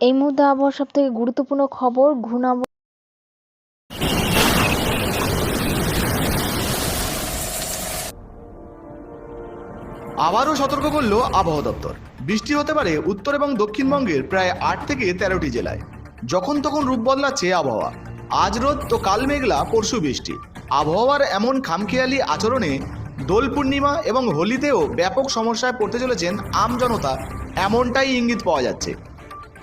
এই মুহূর্তে আবহাওয়ার সব থেকে গুরুত্বপূর্ণ খবর, ঘূর্ণাবর্ত আবারও সতর্ক করল আবহাওয়া দপ্তর। বৃষ্টি হতে পারে উত্তর এবং দক্ষিণবঙ্গের প্রায় আট থেকে তেরোটি জেলায়। যখন তখন রূপ বদলাচ্ছে আবহাওয়া। আজ রোদ তো কাল মেঘলা, পরশু বৃষ্টি। আবহাওয়ার এমন খামখেয়ালি আচরণে দোল পূর্ণিমা এবং হোলিতেও ব্যাপক সমস্যায় পড়তে চলেছেন আমজনতা এমনটাই ইঙ্গিত পাওয়া যাচ্ছে।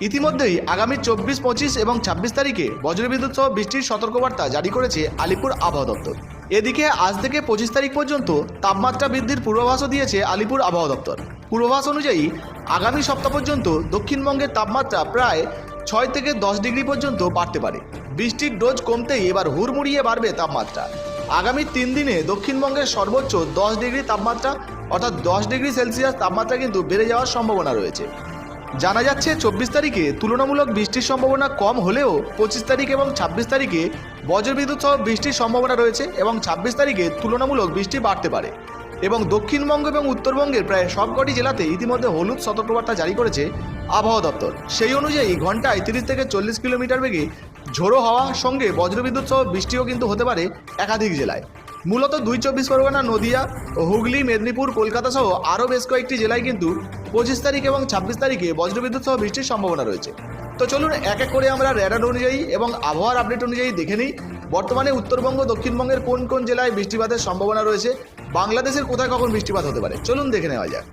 ইতিমধ্যেই আগামী চব্বিশ, পঁচিশ এবং ছাব্বিশ তারিখে বজ্রবিদ্যুৎ সহ বৃষ্টির সতর্কবার্তা জারি করেছে আলিপুর আবহাওয়া দপ্তর। এদিকে আজ থেকে পঁচিশ তারিখ পর্যন্ত তাপমাত্রা বৃদ্ধির পূর্বাভাসও দিয়েছে আলিপুর আবহাওয়া দপ্তর। পূর্বাভাস অনুযায়ী আগামী সপ্তাহ পর্যন্ত দক্ষিণবঙ্গের তাপমাত্রা প্রায় ছয় থেকে দশ ডিগ্রি পর্যন্ত বাড়তে পারে। বৃষ্টির ডোজ কমতেই এবার হুড়মুড়িয়ে বাড়বে তাপমাত্রা। আগামী তিন দিনে দক্ষিণবঙ্গের সর্বোচ্চ দশ ডিগ্রি তাপমাত্রা অর্থাৎ দশ ডিগ্রি সেলসিয়াস তাপমাত্রা কিন্তু বেড়ে যাওয়ার সম্ভাবনা রয়েছে। জানা যাচ্ছে চব্বিশ তারিখে তুলনামূলক বৃষ্টির সম্ভাবনা কম হলেও পঁচিশ তারিখ এবং ছাব্বিশ তারিখে বজ্রবিদ্যুৎ সহ বৃষ্টির সম্ভাবনা রয়েছে এবং ছাব্বিশ তারিখে তুলনামূলক বৃষ্টি বাড়তে পারে। এবং দক্ষিণবঙ্গ এবং উত্তরবঙ্গের প্রায় সবকটি জেলাতে ইতিমধ্যে হলুদ সতর্কবার্তা জারি করেছে আবহাওয়া দপ্তর। সেই অনুযায়ী ঘন্টায় তিরিশ থেকে চল্লিশ কিলোমিটার বেগে ঝোড়ো হওয়ার সঙ্গে বজ্রবিদ্যুৎ সহ বৃষ্টিও কিন্তু হতে পারে একাধিক জেলায়। মূলত দুই চব্বিশ পরগনা, নদিয়া হুগলি, মেদিনীপুর, কলকাতা সহ আরও বেশ কয়েকটি জেলায় কিন্তু পঁচিশ তারিখ এবং ছাব্বিশ তারিখে বজ্রবিদ্যুৎ সহ বৃষ্টির সম্ভাবনা রয়েছে। তো চলুন এক এক করে আমরা র্যাডার অনুযায়ী এবং আবহাওয়ার আপডেট অনুযায়ী দেখে নিই। বর্তমানে উত্তরবঙ্গ, দক্ষিণবঙ্গের কোন কোন জেলায় বৃষ্টিপাতের সম্ভাবনা রয়েছে? বাংলাদেশের কোথায় কখন বৃষ্টিপাত হতে পারে? চলুন দেখে নেওয়া যাক।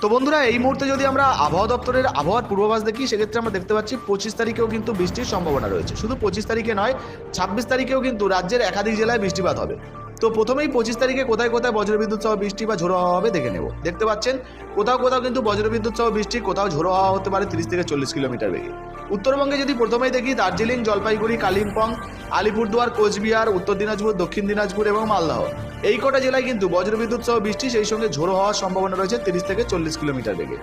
তো বন্ধুরা, এই মুহূর্তে যদি আমরা আবহাওয়া দপ্তরের আবহাওয়ার পূর্বাভাস দেখি, সেক্ষেত্রে আমরা দেখতে পাচ্ছি পঁচিশ তারিখেও কিন্তু বৃষ্টির সম্ভাবনা রয়েছে। শুধু পঁচিশ তারিখে নয়, ছাব্বিশ তারিখেও কিন্তু রাজ্যের একাধিক জেলায় বৃষ্টিপাত হবে। তো প্রথমেই পঁচিশ তারিখে কোথায় কোথায় বজ্রবিদ্যুৎ সহ বৃষ্টি বা ঝোড়ো হাওয়া হবে দেখে নেব। দেখতে পাচ্ছেন, কোথাও কোথাও কিন্তু বজ্রবিদ্যুৎ সহ বৃষ্টি, কোথাও ঝোড়ো হাওয়া হতে পারে তিরিশ থেকে চল্লিশ কিলোমিটার বেগে। উত্তরবঙ্গে যদি প্রথমেই দেখি, দার্জিলিং, জলপাইগুড়ি, কালিম্পং, আলিপুরদুয়ার, কোচবিহার, উত্তর দিনাজপুর, দক্ষিণ দিনাজপুর এবং মালদহ। এই কটা জেলায় কিন্তু বজ্রবিদ্যুৎ সহ বৃষ্টি, সেই সঙ্গে ঝোড়ো হওয়ার সম্ভাবনা রয়েছে তিরিশ থেকে চল্লিশ কিলোমিটার বেগে।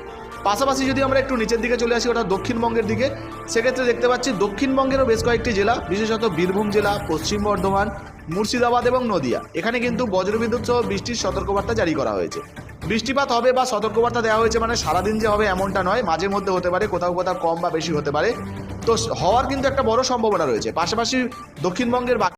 পাশাপাশি যদি আমরা একটু নিচের দিকে চলে আসি, অর্থাৎ দক্ষিণবঙ্গের দিকে, সেক্ষেত্রে দেখতে পাচ্ছি দক্ষিণবঙ্গেরও বেশ কয়েকটি জেলা, বিশেষত বীরভূম জেলা, পশ্চিম বর্ধমান মুর্শিদাবাদ এবং নদিয়া। এখানে কিন্তু বজ্রবিদ্যুৎ সহ বৃষ্টির সতর্কবার্তা জারি করা হয়েছে। বৃষ্টিপাত হবে বা সতর্কবার্তা দেওয়া হয়েছে মানে সারাদিন যে হবে এমনটা নয়, মাঝে মধ্যে হতে পারে, কোথাও কোথাও কম বা বেশি হতে পারে। তো হওয়ার কিন্তু একটা বড় সম্ভাবনা রয়েছে। পাশাপাশি দক্ষিণবঙ্গের